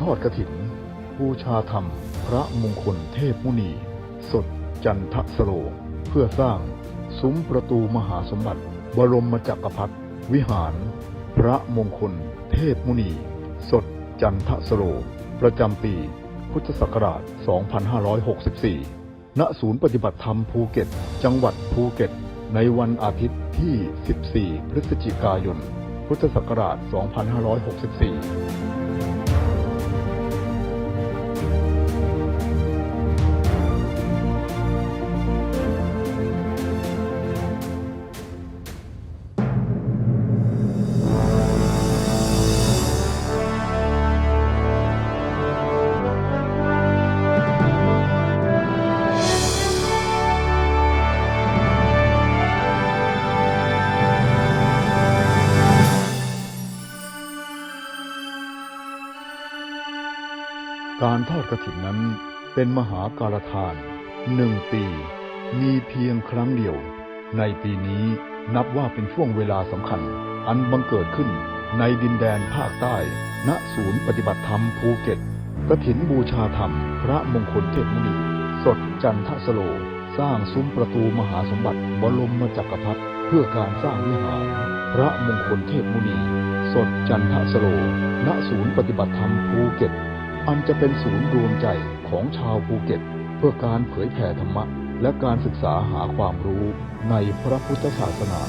ทอดกระถินบูชาธรรม พระมงคลเทพมุนี สดจันทสโล เพื่อสร้างซุ้มประตูมหาสมบัติ บรมจักรพรรดิวิหาร พระมงคล เทพมุนี สดจันทสโล ประจำปี พุทธศักราช 2564 ณ ศูนย์ปฏิบัติธรรมภูเก็ต จังหวัดภูเก็ต ในวันอาทิตย์ที่ 14 พฤศจิกายน พุทธศักราช 2564 การทอดกระถินนั้นเป็นมหาการทานหนึ่งปี มีเพียงครั้งเดียว ในปีนี้นับว่าเป็นช่วงเวลาสำคัญ อันบังเกิดขึ้นในดินแดนภาคใต้ ณ ศูนย์ปฏิบัติธรรมภูเก็ตกระถินบูชาธรรม พระมงคลเทพมุนีสดจันทสโล สร้างซุ้มประตูมหาสมบัติบรมจักรพรรดิเพื่อการสร้างวิหาร พระมงคลเทพมุนี สดจันทสโล ณ ศูนย์ปฏิบัติธรรมภูเก็ต อันจะเป็นศูนย์รวมใจของชาวภูเก็ต เพื่อการเผยแผ่ธรรมะ และการศึกษาหาความรู้ในพระพุทธศาสนา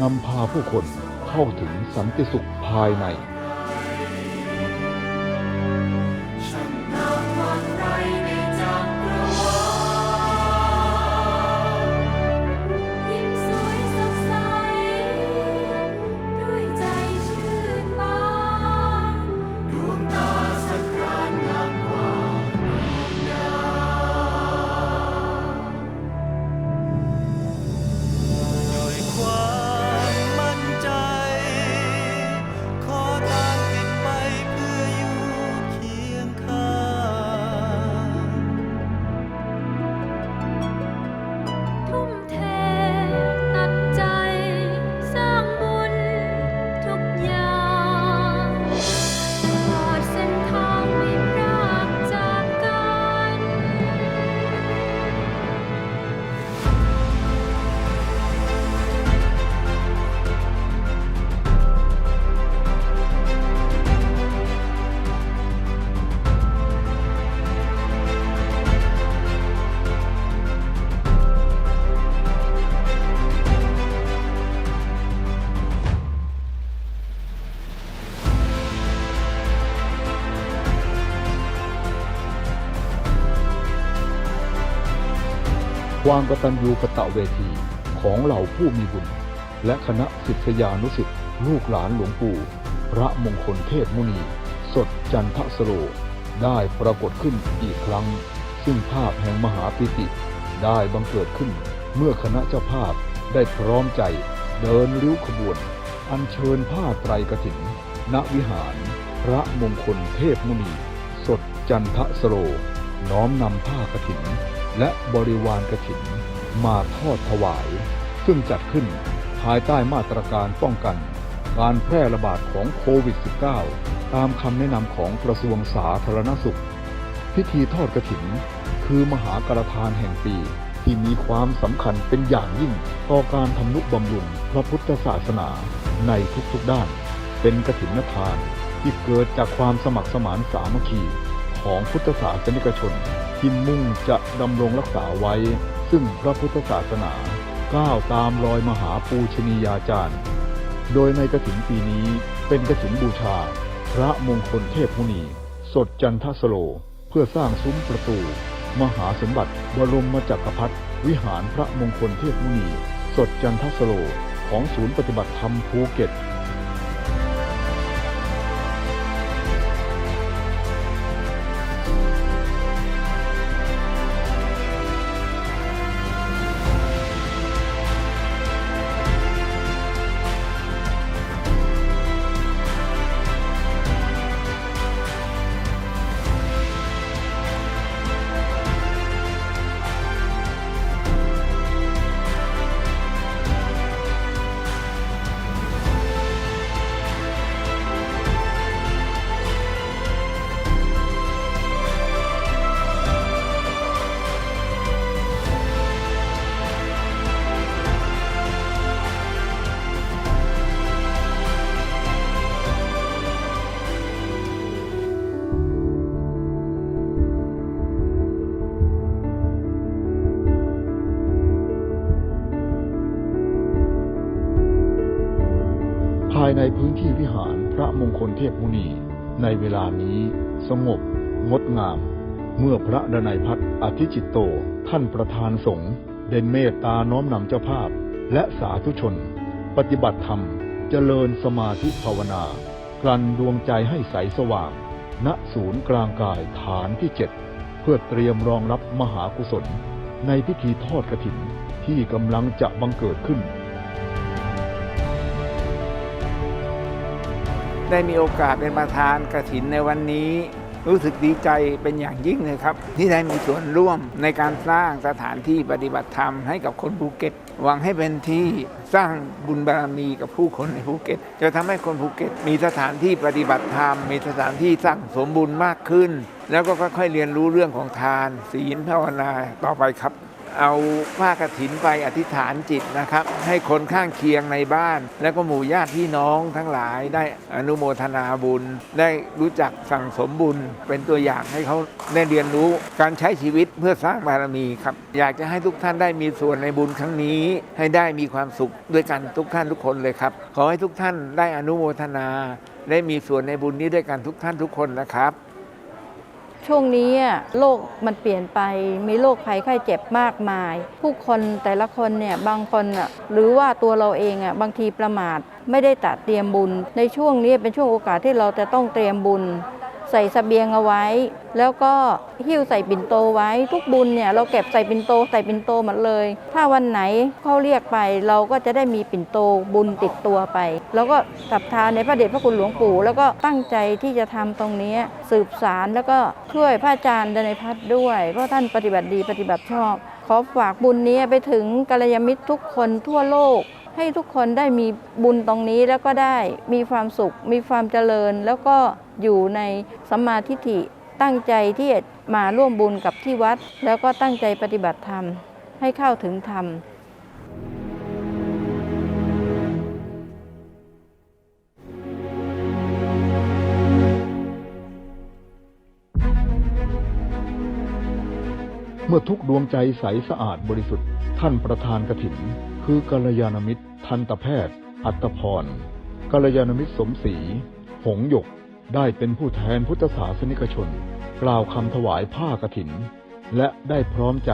นำพาผู้คนเข้าถึงสันติสุขภายใน ความกตัญญูกตเวทีของเหล่าผู้มีบุญ และคณะศิษยานุศิษย์ลูกหลานหลวงปู่พระมงคลเทพมุนี สดจันทสโลได้ปรากฏขึ้นอีกครั้ง ซึ่งภาพแห่งมหาปิติ ได้บังเกิดขึ้นเมื่อคณะเจ้าภาพได้พร้อมใจ เดินริ้วขบวน อัญเชิญผ้าไตรกฐินณวิหาร พระมงคลเทพมุนี สดจันทสโลน้อมนำผ้ากฐิน และบริวารกฐินมาทอดถวาย ซึ่งจัดขึ้นภายใต้มาตรการป้องกัน การแพร่ระบาดของโควิด -19 ตามคำแนะนำของกระทรวงสาธารณสุข พิธีทอดกระถิน คือมหากรทานแห่งปีที่มีความสำคัญเป็นอย่างยิ่งต่อการทำนุบำรุงพระพุทธศาสนาในทุกๆด้าน เป็นกถินทานที่เกิดจากความสมัครสมานสามัคคีของพุทธศาสนิกชน ที่มุ่งจะดำรงรักษาไว้ ซึ่งพระพุทธศาสนาก้าวตามรอยมหาปูชนียาจารย์ โดยในกระถินปีนี้เป็นกระถินบูชา พระมงคลเทพมุนี สดจันทสโล เพื่อสร้างซุ้มประตู มหาสมบัติบรมจักรพรรดิวิหารพระมงคลเทพมุนี สดจันทสโลของศูนย์ปฏิบัติธรรมภูเก็ต ที่วิหารพระมงคลเทพมุนี ในเวลานี้สงบ งดงาม เมื่อพระดนัยพัฒอธิจิตโต ท่านประธานสงฆ์เด่นเมตตาน้อมนำเจ้าภาพ และสาธุชน ปฏิบัติธรรมเจริญสมาธิภาวนา กลั่นดวงใจให้ใสสว่าง ณศูนย์กลางกายฐานที่เจ็ดเพื่อเตรียมรองรับมหากุศล ในพิธีทอดกระถินที่กำลังจะบังเกิดขึ้น ได้มีโอกาสเป็นประธานกระถินในวันนี้ รู้สึกดีใจเป็นอย่างยิ่งเลยครับ ที่ได้มีส่วนร่วมในการสร้างสถานที่ปฏิบัติธรรมให้กับคนภูเก็ต หวังให้เป็นที่สร้างบุญบารมีกับผู้คนในภูเก็ต จะทำให้คนภูเก็ต มีสถานที่ปฏิบัติธรรม มีสถานที่สร้างสมบุญมากขึ้น แล้วก็ค่อยๆเรียนรู้เรื่องของทานศีลภาวนาต่อไปครับ เอาผ้ากฐินไปอธิษฐานจิตนะครับ ให้คนข้างเคียงในบ้าน แล้วก็หมู่ญาติพี่น้องทั้งหลายได้อนุโมทนาบุญ ได้รู้จักสั่งสมบุญ เป็นตัวอย่างให้เขาได้เรียนรู้การใช้ชีวิตเพื่อสร้างบารมีครับ อยากจะให้ทุกท่านได้มีส่วนในบุญครั้งนี้ ให้ได้มีความสุขด้วยกันทุกท่านทุกคนเลยครับ ขอให้ทุกท่านได้อนุโมทนา ได้มีส่วนในบุญนี้ด้วยกันทุกท่านทุกคนนะครับ ช่วงนี้โลกมันเปลี่ยนไปมีโรคภัยไข้เจ็บมากมาย ผู้คนแต่ละคนเนี่ยบางคนหรือว่าตัวเราเองอะบางทีประมาทไม่ได้ตัดเตรียมบุญ ในช่วงนี้เป็นช่วงโอกาสที่เราจะต้องเตรียมบุญ ใส่สเสบียงเอาไว้ แล้วก็หิ้วใส่ปิ่นโตไว้ ทุกบุญเนี่ยเราเก็บใส่ปิ่นโตใส่ปิ่นโตหมดเลย ถ้าวันไหนเขาเรียกไปเราก็จะได้มีปิ่นโตบุญติดตัวไป แล้วก็ศรัทธาในพระเดชพระคุณหลวงปู่ แล้วก็ตั้งใจที่จะทำตรงนี้สืบสารแล้วก็ช่วยพระอาจารย์ดนพัฒน์ด้วย เพราะท่านปฏิบัติดีปฏิบัติชอบ ขอฝากบุญนี้ไปถึงกัลยาณมิตรทุกคนทั่วโลกให้ทุกคนได้มีบุญตรงนี้แล้วก็ได้มีความสุข มีความเจริญ แล้วก็ อยู่ในสัมมาทิฏฐิตั้งใจที่จะมาร่วมบุญกับที่วัด แล้วก็ตั้งใจปฏิบัติธรรมให้เข้าถึงธรรมเมื่อทุกดวงใจใสสะอาดบริสุทธิ์ ท่านประธานกถิน คือกัลยาณมิตร ทันตแพทย์ อัตพรกัลยาณมิตรสมศรีหงหยก ได้เป็นผู้แทนพุทธศาสนิกชน กล่าวคำถวายผ้ากถิน และได้พร้อมใจ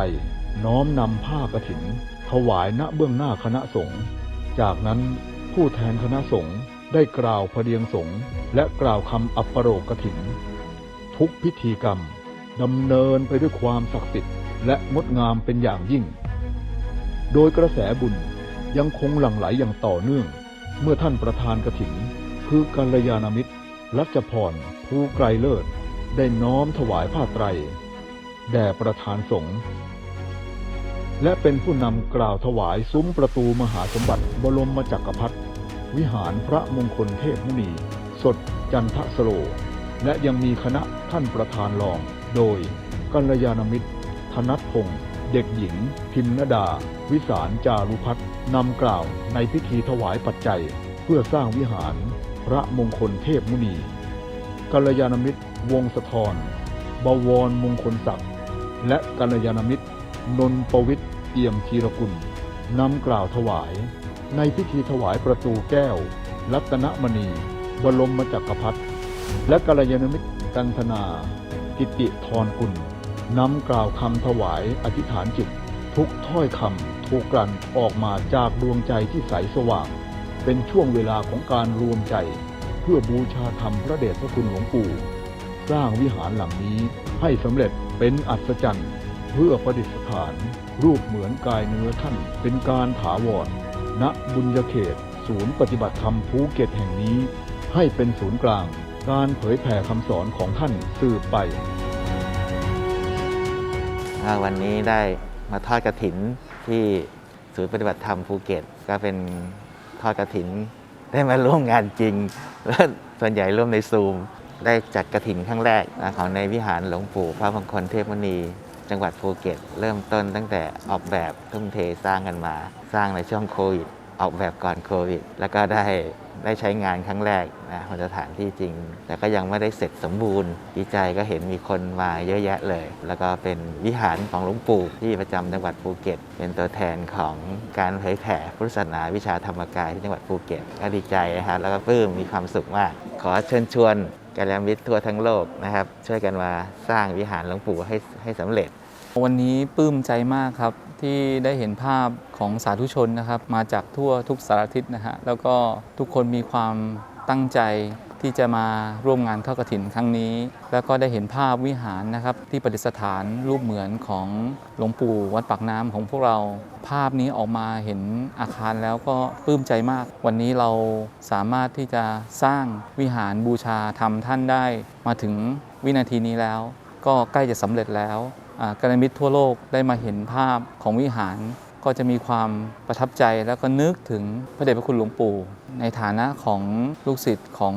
น้อมนำผ้ากถิน ถวายณเบื้องหน้าคณะสงฆ์จากนั้นผู้แทนคณะสงฆ์ได้กล่าวพเดียงสงฆ์และกล่าวคำอัปปโรกถิน ทุกพิธีกรรมดำเนินไปด้วยความศักดิ์สิทธิ์และงดงามเป็นอย่างยิ่ง โดยกระแสบุญยังคงหลั่งไหลอย่างต่อเนื่อง เมื่อท่านประธานกถิน คือกัลยาณมิตร รัชพรภูไกรเลิศ ได้น้อมถวายผ้าไตร แด่ประธานสงฆ์และเป็นผู้นำกล่าวถวายซุ้มประตูมหาสมบัติบรมจักรพรรดิวิหารพระมงคลเทพมุนี สดจันทสโล และยังมีคณะท่านประธานรอง โดย กัลยาณมิตร ธนัทพงศ์เด็กหญิง พิมนดา วิสารจารุพัฒน์นำกล่าวในพิธีถวายปัจจัยเพื่อสร้างวิหาร พระมงคลเทพมุนีกัลยาณมิตร วงสะทรบวรมงคลศักดิ์และกัลยาณมิตร นนปวิทย์เอี่ยมธีรกุลนำกล่าวถวาย ในพิธีถวายประตูแก้ว รัตนมณี บรมจักรพรรดิและกัลยาณมิตรกันธนา กิติธรกุลนำกล่าวคำถวายอธิษฐานจิต ทุกถ้อยคำถูกกลั่นออกมาจากดวงใจที่ใสสว่าง เป็นช่วงเวลาของการรวมใจ เพื่อบูชาธรรมพระเดชพระคุณหลวงปู่ สร้างวิหารหลังนี้ให้สำเร็จเป็นอัศจรรย์ เพื่อประดิษฐาน รูปเหมือนกายเนื้อท่าน เป็นการถาวรณบุญญเขต ศูนย์ปฏิบัติธรรมภูเก็ตแห่งนี้ ให้เป็นศูนย์กลาง การเผยแผ่คำสอนของท่านสืบไปวันนี้ได้มาทอดกระถินที่ศูนย์ปฏิบัติธรรมภูเก็ต ก็เป็น ทอดกระถิน ได้มาร่วมงานจริง และส่วนใหญ่ร่วมในซูม ได้จัดกระถินครั้งแรกนะของในวิหารหลวงปู่พระมงคลเทพมุนี จังหวัดภูเก็ต เริ่มต้นตั้งแต่ออกแบบทุ่มเทสร้างกันมา สร้างในช่วงโควิด ออกแบบก่อนโควิด แล้วก็ได้ได้ใช้งานครั้งแรกนะบนสถานที่จริง แต่ก็ยังไม่ได้เสร็จสมบูรณ์ดีใจก็เห็นมีคนมาเยอะแยะเลย แล้วก็เป็นวิหารของหลวงปู่ที่ประจำจังหวัดภูเก็ต เป็นตัวแทนของการเผยแผ่พุทธศาสนาวิชาธรรมกายที่จังหวัดภูเก็ตก็ดีใจนะครับแล้วก็ปลื้มมีความสุขมาก ขอเชิญชวนกัลยามิตรทั่วทั้งโลกนะครับ ช่วยกันมาสร้างวิหารหลวงปู่ให้ให้สำเร็จ วันนี้ปลื้มใจมากครับ ที่ได้เห็นภาพของสาธุชนนะครับ มาจากทั่วทุกสารทิศนะฮะแล้วก็ทุกคนมีความตั้งใจที่จะมาร่วมงานทอดกฐินครั้งนี้ แล้วก็ได้เห็นภาพวิหารนะครับ ที่ประดิษฐานรูปเหมือนของหลวงปู่วัดปากน้ำของพวกเรา ภาพนี้ออกมาเห็นอาคารแล้วก็ปลื้มใจมาก วันนี้เราสามารถที่จะสร้างวิหารบูชาธรรมท่านได้ มาถึงวินาทีนี้แล้ว ก็ใกล้จะสำเร็จแล้ว กัลยาณมิตรทั่วโลกได้มาเห็นภาพของวิหาร ก็จะมีความประทับใจแล้วก็นึกถึงพระเดชพระคุณหลวงปู่ ในฐานะของลูกศิษย์ของ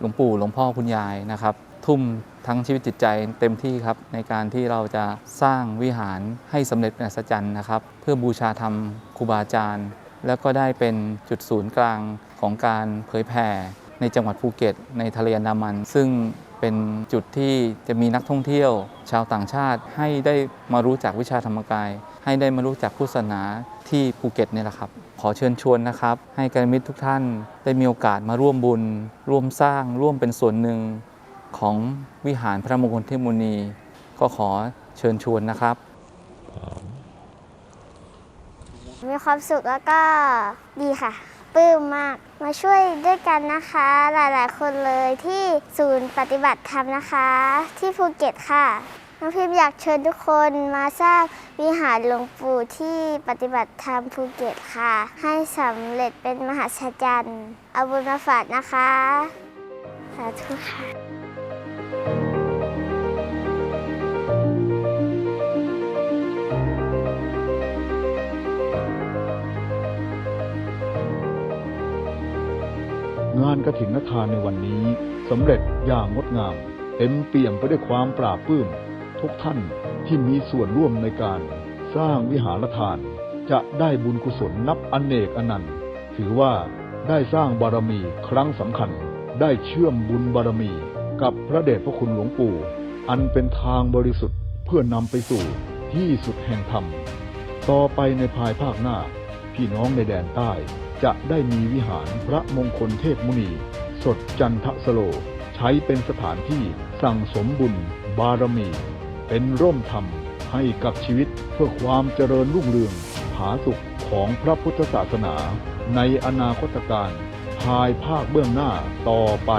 หลวงปู่หลวงพ่อคุณยายนะครับ ทุ่มทั้งชีวิตจิตใจเต็มที่ครับ ในการที่เราจะสร้างวิหารให้สำเร็จเป็นอัศจรรย์นะครับ เพื่อบูชาธรรมครูบาอาจารย์ แล้วก็ได้เป็นจุดศูนย์กลางของการเผยแผ่ในจังหวัดภูเก็ต ในทะเลอันดามัน ซึ่ง เป็นจุดที่จะมีนักท่องเที่ยว ชาวต่างชาติให้ได้มารู้จักวิชาธรรมกาย ให้ได้มารู้จักพุทธศาสนาที่ภูเก็ตนี่แหละครับ ขอเชิญชวนนะครับ ให้กัลยาณมิตรทุกท่านได้มีโอกาสมาร่วมบุญ ร่วมสร้าง ร่วมเป็นส่วนหนึ่งของวิหารพระมงคลเทพมุนี ก็ขอเชิญชวนนะครับ มีความสุขแล้วก็ดีค่ะ ปลื้มมาก มาช่วยด้วยกันนะคะ หลายๆ คนเลยที่ศูนย์ปฏิบัติธรรมนะคะ ที่ภูเก็ตค่ะน้องพิมอยากเชิญทุกคนมาสร้างวิหารหลวงปู่ที่ปฏิบัติธรรมภูเก็ตค่ะ ให้สำเร็จเป็นมหาศจรรย์เอาบุญมาฝากนะคะ สาธุค่ะานกระถินทานในวันนี้สำเร็จอย่างงดงาม เต็มเปี่ยมไปด้วยความปราบปื้ม ทุกท่านที่มีส่วนร่วมในการสร้างวิหารทาน จะได้บุญกุศลนับอเนกอนันต์ถือว่าได้สร้างบารมีครั้งสำคัญ ได้เชื่อมบุญบารมี กับพระเดชพระคุณหลวงปู่ อันเป็นทางบริสุทธิ์เพื่อนำไปสู่ที่สุดแห่งธรรม ต่อไปในภายภาคหน้า พี่น้องในแดนใต้ จะได้มีวิหารพระมงคลเทพมุนี สดจันทสโล ใช้เป็นสถานที่สั่งสมบุญ บารมี เป็นร่มธรรมให้กับชีวิตเพื่อความเจริญรุ่งเรืองผาสุขของพระพุทธศาสนา ในอนาคตการภายภาคเบื้องหน้าต่อไป